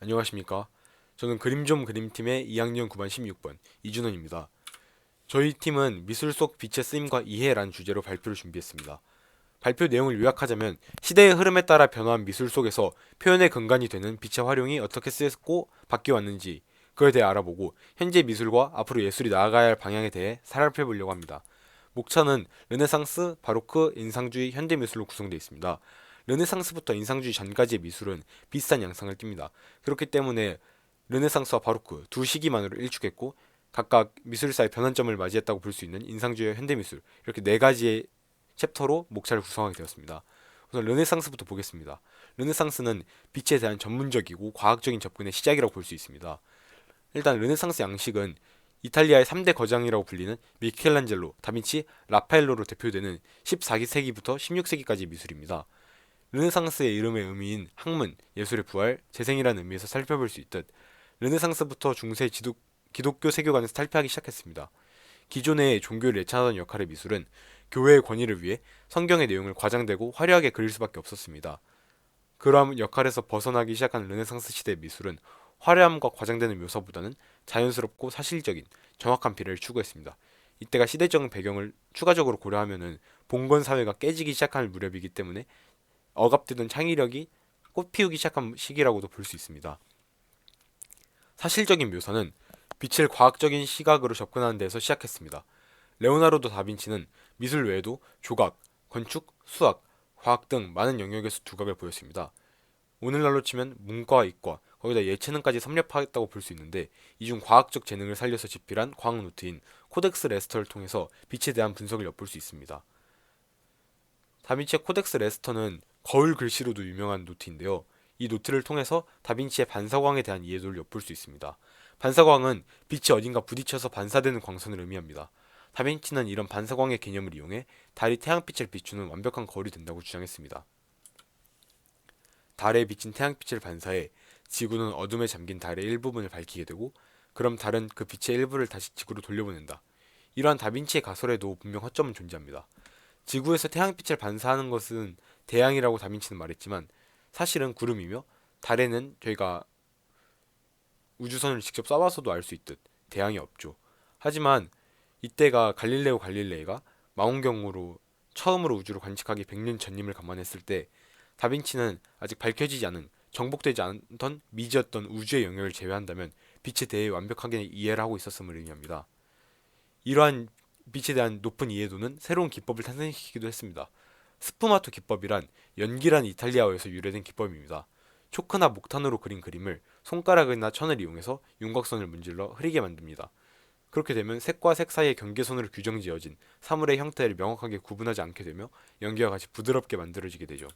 안녕하십니까. 저는 그림 좀 그림팀의 2학년 9반 16번 이준원입니다. 저희 팀은 미술 속 빛의 쓰임과 이해라는 주제로 발표를 준비했습니다. 발표 내용을 요약하자면 시대의 흐름에 따라 변화한 미술 속에서 표현의 근간이 되는 빛의 활용이 어떻게 쓰였고 바뀌어 왔는지 그에 대해 알아보고 현재 미술과 앞으로 예술이 나아가야 할 방향에 대해 살펴보려고 합니다. 목차는 르네상스, 바로크, 인상주의, 현대미술로 구성되어 있습니다. 르네상스부터 인상주의 전까지의 미술은 비슷한 양상을 띱니다. 그렇기 때문에 르네상스와 바로크 두 시기만으로 일축했고 각각 미술사의 변환점을 맞이했다고 볼 수 있는 인상주의와 현대미술 이렇게 네 가지의 챕터로 목차를 구성하게 되었습니다. 우선 르네상스부터 보겠습니다. 르네상스는 빛에 대한 전문적이고 과학적인 접근의 시작이라고 볼 수 있습니다. 일단 르네상스 양식은 이탈리아의 3대 거장이라고 불리는 미켈란젤로, 다빈치, 라파엘로로 대표되는 14세기부터 16세기까지의 미술입니다. 르네상스의 이름의 의미인 학문, 예술의 부활, 재생이라는 의미에서 살펴볼 수 있듯 르네상스부터 중세 지독, 기독교 세계관에서 탈피하기 시작했습니다. 기존의 종교를 예찬하던 역할의 미술은 교회의 권위를 위해 성경의 내용을 과장되고 화려하게 그릴 수밖에 없었습니다. 그러한 역할에서 벗어나기 시작한 르네상스 시대의 미술은 화려함과 과장되는 묘사보다는 자연스럽고 사실적인 정확한 비례를 추구했습니다. 이때가 시대적 배경을 추가적으로 고려하면은 봉건 사회가 깨지기 시작할 무렵이기 때문에 억압되던 창의력이 꽃피우기 시작한 시기라고도 볼 수 있습니다. 사실적인 묘사는 빛을 과학적인 시각으로 접근하는 데서 시작했습니다. 레오나르도 다빈치는 미술 외에도 조각, 건축, 수학, 과학 등 많은 영역에서 두각을 보였습니다. 오늘날로 치면 문과와 이과, 거기다 예체능까지 섭렵하였다고 볼 수 있는데 이중 과학적 재능을 살려서 집필한 과학 노트인 코덱스 레스터를 통해서 빛에 대한 분석을 엿볼 수 있습니다. 다빈치의 코덱스 레스터는 거울 글씨로도 유명한 노트인데요. 이 노트를 통해서 다빈치의 반사광에 대한 이해도를 엿볼 수 있습니다. 반사광은 빛이 어딘가 부딪혀서 반사되는 광선을 의미합니다. 다빈치는 이런 반사광의 개념을 이용해 달이 태양빛을 비추는 완벽한 거울이 된다고 주장했습니다. 달에 비친 태양빛을 반사해 지구는 어둠에 잠긴 달의 일부분을 밝히게 되고 그럼 달은 그 빛의 일부를 다시 지구로 돌려보낸다. 이러한 다빈치의 가설에도 분명 허점은 존재합니다. 지구에서 태양빛을 반사하는 것은 태양이라고 다빈치는 말했지만 사실은 구름이며 달에는 저희가 우주선을 직접 쏴봐서도 알 수 있듯 태양이 없죠. 하지만 이때가 갈릴레오 갈릴레이가 망원경으로 처음으로 우주를 관측하기 100년 전임을 감안했을 때 다빈치는 아직 밝혀지지 않은 정복되지 않던 미지였던 우주의 영역을 제외한다면 빛에 대해 완벽하게 이해를 하고 있었음을 의미합니다. 이러한 빛에 대한 높은 이해도는 새로운 기법을 탄생시키기도 했습니다. 스푸마토 기법이란 연기란 이탈리아어에서 유래된 기법입니다. 초크나 목탄으로 그린 그림을 손가락이나 천을 이용해서 윤곽선을 문질러 흐리게 만듭니다. 그렇게 되면 색과 색 사이의 경계선으로 규정지어진 사물의 형태를 명확하게 구분하지 않게 되며 연기와 같이 부드럽게 만들어지게 되죠.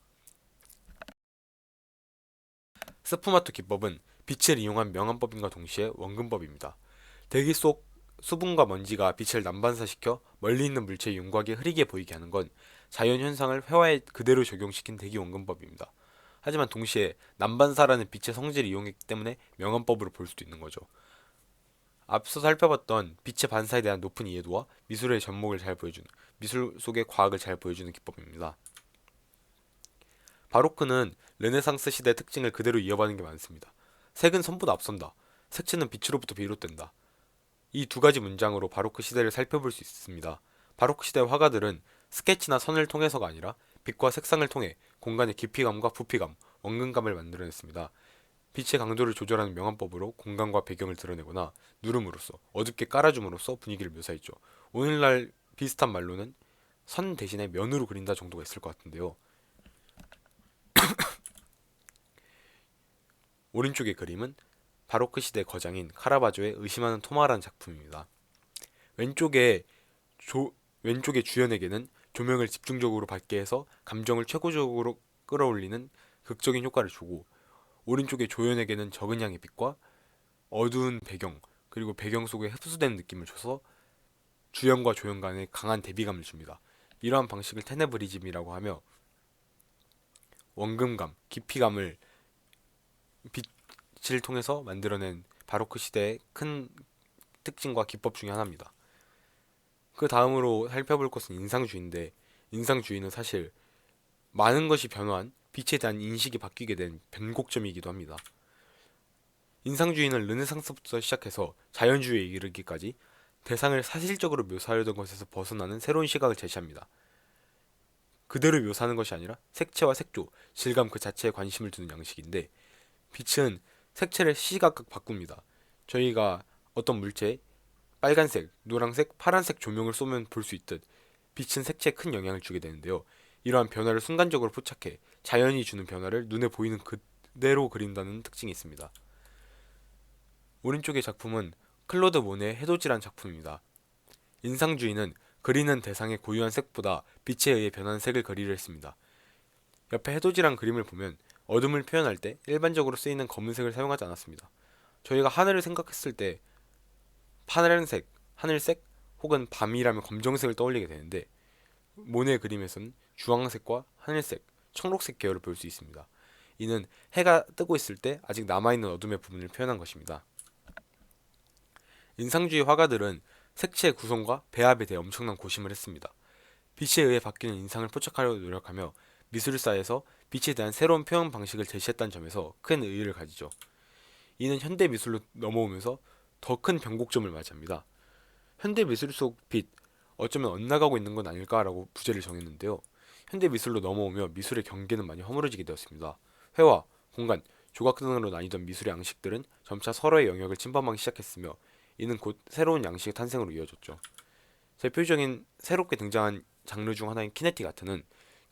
스푸마토 기법은 빛을 이용한 명암법인과 동시에 원근법입니다. 대기 속 수분과 먼지가 빛을 난반사시켜 멀리 있는 물체의 윤곽이 흐리게 보이게 하는 건 자연 현상을 회화에 그대로 적용시킨 대기 원근법입니다. 하지만 동시에 난반사라는 빛의 성질을 이용했기 때문에 명암법으로 볼 수도 있는 거죠. 앞서 살펴봤던 빛의 반사에 대한 높은 이해도와 미술의 전목을 잘 보여주는 미술 속의 과학을 잘 보여주는 기법입니다. 바로크는 르네상스 시대의 특징을 그대로 이어받는 게 많습니다. 색은 선보다 앞선다. 색채는 빛으로부터 비롯된다. 이 두 가지 문장으로 바로크 시대를 살펴볼 수 있습니다. 바로크 시대 화가들은 스케치나 선을 통해서가 아니라 빛과 색상을 통해 공간의 깊이감과 부피감, 원근감을 만들어냈습니다. 빛의 강도를 조절하는 명암법으로 공간과 배경을 드러내거나 누름으로써 어둡게 깔아줌으로써 분위기를 묘사했죠. 오늘날 비슷한 말로는 선 대신에 면으로 그린다 정도가 있을 것 같은데요. 오른쪽의 그림은 바로크 시대 거장인 카라바조의 의심하는 토마라는 작품입니다. 왼쪽에 조, 왼쪽의 주연에게는 조명을 집중적으로 받게 해서 감정을 최고적으로 끌어올리는 극적인 효과를 주고 오른쪽의 조연에게는 적은 양의 빛과 어두운 배경 그리고 배경 속에 흡수된 느낌을 줘서 주연과 조연 간의 강한 대비감을 줍니다. 이러한 방식을 테네브리즘이라고 하며 원금감, 깊이감을 빛을 통해서 만들어낸 바로크 시대의 큰 특징과 기법 중의 하나입니다. 그 다음으로 살펴볼 것은 인상주의인데 인상주의는 사실 많은 것이 변화한 빛에 대한 인식이 바뀌게 된 변곡점이기도 합니다. 인상주의는 르네상스부터 시작해서 자연주의에 이르기까지 대상을 사실적으로 묘사하려던 것에서 벗어나는 새로운 시각을 제시합니다. 그대로 묘사하는 것이 아니라 색채와 색조, 질감 그 자체에 관심을 두는 양식인데 빛은 색채를 시각각 바꿉니다. 저희가 어떤 물체에 빨간색, 노란색, 파란색 조명을 쏘면 볼 수 있듯 빛은 색채에 큰 영향을 주게 되는데요. 이러한 변화를 순간적으로 포착해 자연이 주는 변화를 눈에 보이는 그대로 그린다는 특징이 있습니다. 오른쪽의 작품은 클로드 모네의 해돋이란 작품입니다. 인상주의는 그리는 대상의 고유한 색보다 빛에 의해 변하는 색을 그리려 했습니다. 옆에 해돋이란 그림을 보면 어둠을 표현할 때 일반적으로 쓰이는 검은색을 사용하지 않았습니다. 저희가 하늘을 생각했을 때 파란색, 하늘색 혹은 밤이라면 검정색을 떠올리게 되는데 모네 그림에서는 주황색과 하늘색, 청록색 계열을 볼 수 있습니다. 이는 해가 뜨고 있을 때 아직 남아있는 어둠의 부분을 표현한 것입니다. 인상주의 화가들은 색채의 구성과 배합에 대해 엄청난 고심을 했습니다. 빛에 의해 바뀌는 인상을 포착하려 노력하며 미술사에서 빛에 대한 새로운 표현 방식을 제시했다는 점에서 큰 의의를 가지죠. 이는 현대 미술로 넘어오면서 더 큰 변곡점을 맞이합니다. 현대 미술 속 빛, 어쩌면 엇나가고 있는 건 아닐까라고 부제를 정했는데요. 현대 미술로 넘어오며 미술의 경계는 많이 허물어지게 되었습니다. 회화, 공간, 조각 등으로 나뉘던 미술의 양식들은 점차 서로의 영역을 침범하기 시작했으며 이는 곧 새로운 양식의 탄생으로 이어졌죠. 대표적인 새롭게 등장한 장르 중 하나인 키네틱 아트는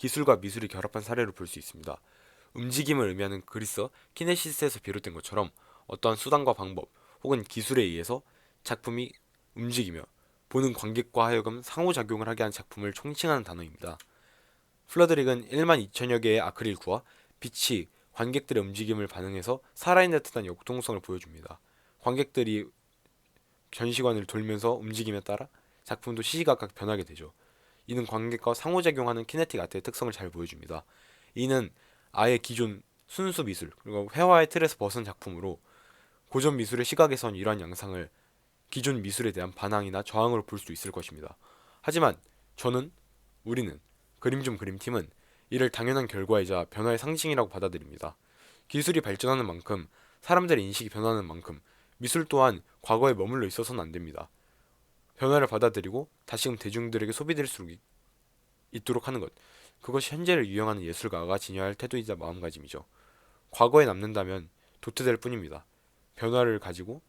기술과 미술이 결합한 사례로 볼 수 있습니다. 움직임을 의미하는 그리스어 키네시스에서 비롯된 것처럼 어떠한 수단과 방법 혹은 기술에 의해서 작품이 움직이며 보는 관객과 하여금 상호작용을 하게 한 작품을 총칭하는 단어입니다. 플러드릭은 1만 2천여 개의 아크릴 구와 빛이 관객들의 움직임을 반응해서 살아있는 듯한 역동성을 보여줍니다. 관객들이 전시관을 돌면서 움직임에 따라 작품도 시시각각 변하게 되죠. 이는 관객과 상호작용하는 키네틱 아트의 특성을 잘 보여줍니다. 이는 아예 기존 순수 미술 그리고 회화의 틀에서 벗은 작품으로 고전 미술의 시각에선 이러한 양상을 기존 미술에 대한 반항이나 저항으로 볼 수 있을 것입니다. 하지만 저는 우리는 그림 좀 그림 팀은 이를 당연한 결과이자 변화의 상징이라고 받아들입니다. 기술이 발전하는 만큼 사람들의 인식이 변하는 만큼 미술 또한 과거에 머물러 있어서는 안 됩니다. 변화를 받아들이고 다시금 대중들에게 소비될 수 있도록 하는 것. 그것이 현재를 유형하는 예술가가 지녀야 할 태도이자 마음가짐이죠. 과거에 남는다면 도태될 뿐입니다. 변화를 가지고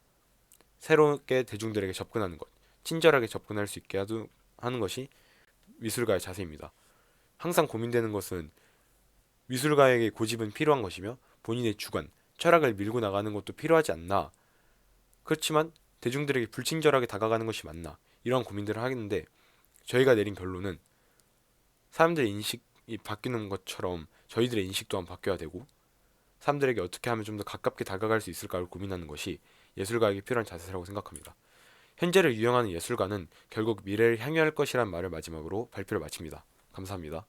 새롭게 대중들에게 접근하는 것, 친절하게 접근할 수 있게 하는 것이 미술가의 자세입니다. 항상 고민되는 것은 미술가에게 고집은 필요한 것이며 본인의 주관, 철학을 밀고 나가는 것도 필요하지 않나. 그렇지만 대중들에게 불친절하게 다가가는 것이 맞나. 이러한 고민들을 하겠는데 저희가 내린 결론은 사람들의 인식이 바뀌는 것처럼 저희들의 인식 또한 바뀌어야 되고 사람들에게 어떻게 하면 좀 더 가깝게 다가갈 수 있을까를 고민하는 것이 예술가에게 필요한 자세라고 생각합니다. 현재를 유형하는 예술가는 결국 미래를 향유할 것이란 말을 마지막으로 발표를 마칩니다. 감사합니다.